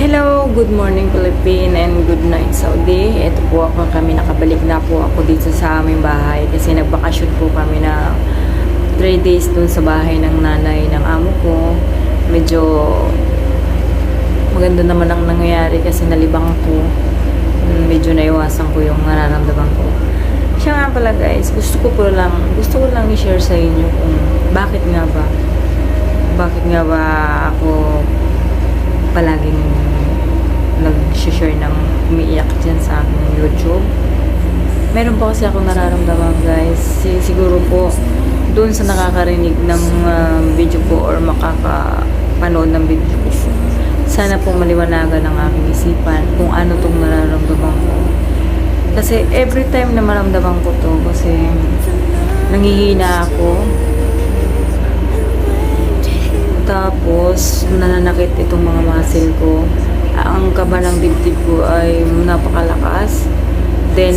Hello, good morning Philippine and good night Saudi. Ito po ako kami nakabalik na po ako dito sa aming bahay kasi nagbakasyon po kami na 3 days dun sa bahay ng nanay ng amo ko. Medyo maganda naman ang nangyayari kasi nalibang ko. Mm, Medyo naiwasan ko yung nararamdaman ko. Siya nga pala guys, gusto ko po lang, gusto ko lang i-share sa inyo kung bakit nga ba bakit nga ba ako palaging nag-share ng umiiyak dyan sa aking YouTube. Meron po kasi ako nararamdaman guys. Si- siguro po doon sa nakakarinig ng ah, video ko or makakapanood ng video ko. Sana po maliwanagan ang aking isipan kung ano tong nararamdaman ko. Kasi every time na maramdaman ko to kasi nangihina ako nananakit itong mga muscle ko. Ang kaba ng dibdib ko ay napakalakas. Then,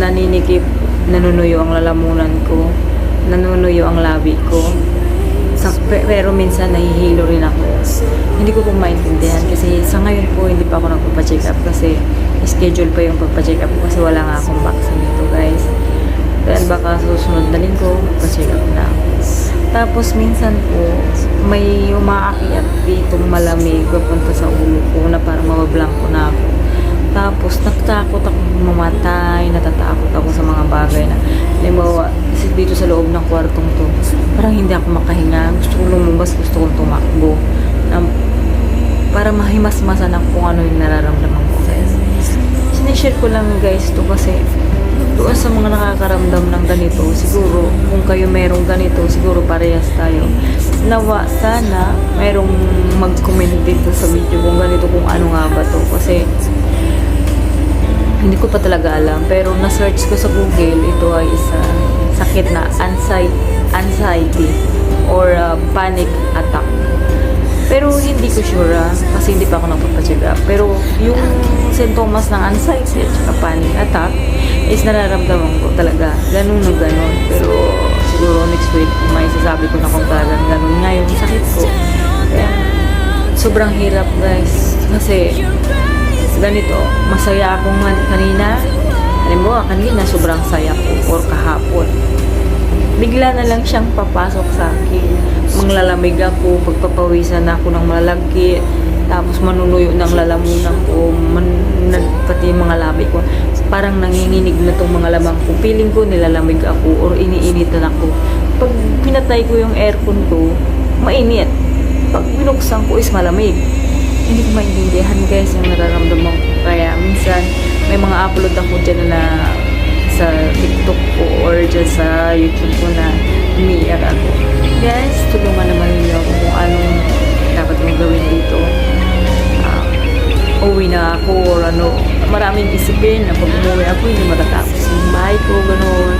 naninikip, nanunuyo ang lalamunan ko. Nanunuyo ang labi ko. Sa, pe- pero minsan nahihilo rin ako. Hindi ko po maintindihan kasi sa ngayon po hindi pa ako nagpapacheck up kasi schedule pa yung pagpacheck up ko kasi wala nga akong vaccine nito guys. Then baka susunod na linggo, magpa-check up na ako. Tapos minsan po, may umaakyat ditong malamig papunta sa ulo ko na parang mabablangko na ako. Tapos natatakot ako mamatay, natatakot ako sa mga bagay na halimbawa, dito sa loob ng kwartong to, parang hindi ako makahinga. Gusto ko lumabas, gusto kong tumakbo. Na, para mahimasmasan ako kung ano yung nararamdaman ko. Sinishare ko lang guys to kasi doon sa mga nakakaramdam ng ganito, siguro kung kayo merong ganito, siguro parehas tayo. Nawa, sana merong mag-comment dito sa video kung ganito, kung ano nga ba to. Kasi hindi ko pa talaga alam. Pero na-search ko sa Google, ito ay isa sakit na anxiety, or uh, panic attack. Pero hindi ko sure ah, kasi hindi pa ako nagpapacheck. Pero yung sintomas ng anxiety at saka panic attack is nararamdaman ko talaga. Ganun na ganun. Pero siguro next week may sasabi ko na kung talagang ganun nga yung sakit ko. Kaya sobrang hirap guys. Kasi ganito, masaya ako nga kanina. Halimbawa, kanina sobrang saya ko or kahapon bigla na lang siyang papasok sa akin. Manglalamig ako, pagpapawisan ako ng malalagki, tapos manunuyo ng lalamunan ko, man, pati mga labi ko. Parang nanginginig na tong mga lamang ko. Feeling ko nilalamig ako or iniinitan ako. Pag pinatay ko yung aircon ko, mainit. Pag binuksan ko is malamig. Hindi ko maintindihan guys yung nararamdaman ko. Kaya minsan may mga upload ako dyan na sa TikTok ko or dyan sa YouTube ko na umiiyak ako. Guys, tulungan naman ninyo ako kung anong dapat mong gawin dito. Ah, uwi na ako or ano, maraming isipin na pag umuwi ako, hindi matatapos yung bahay ko, gano'n.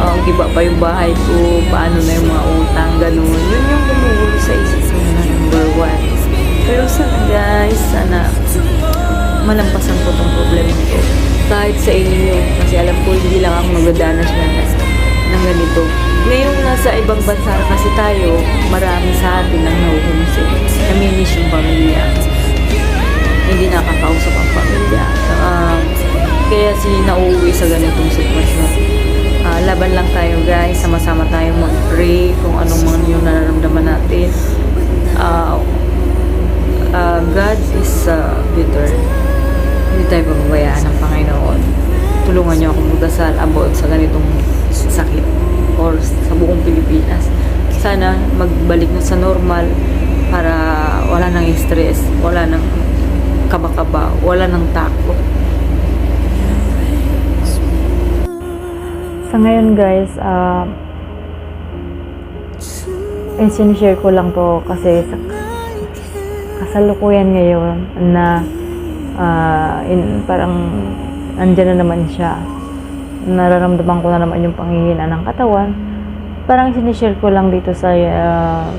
Uh, giba pa yung bahay ko, paano na yung mga utang, gano'n. Yun yung gumugulo sa isip ko na number one. Pero sana guys, sana malampasan ko tong problema ko. Kahit sa inyo, kasi alam ko hindi lang ako magdadanas ng, ng ganito. Ngayong nasa ibang bansa kasi tayo, marami sa atin ang nahuhumsik. Namimiss yung pamilya. Hindi nakakausap ang pamilya. Uh, kaya si nauuwi sa ganitong sitwasyon. Ah, laban lang tayo guys, sama-sama tayong mag-pray kung anong mga yung nararamdaman natin. Ah, ah, God is uh, better hindi tayo pababayaan ng. Tulungan niyo akong magdasal about sa ganitong sakit or sa buong Pilipinas. Sana magbalik na sa normal para wala nang stress, wala nang kaba-kaba, wala nang takot. Sa ngayon guys, uh, eh, sinishare ko lang to kasi sa kasalukuyan ngayon na ah, in, parang andyan na naman siya. Nararamdaman ko na naman yung panghihina ng katawan. Parang sinishare ko lang dito sa ah,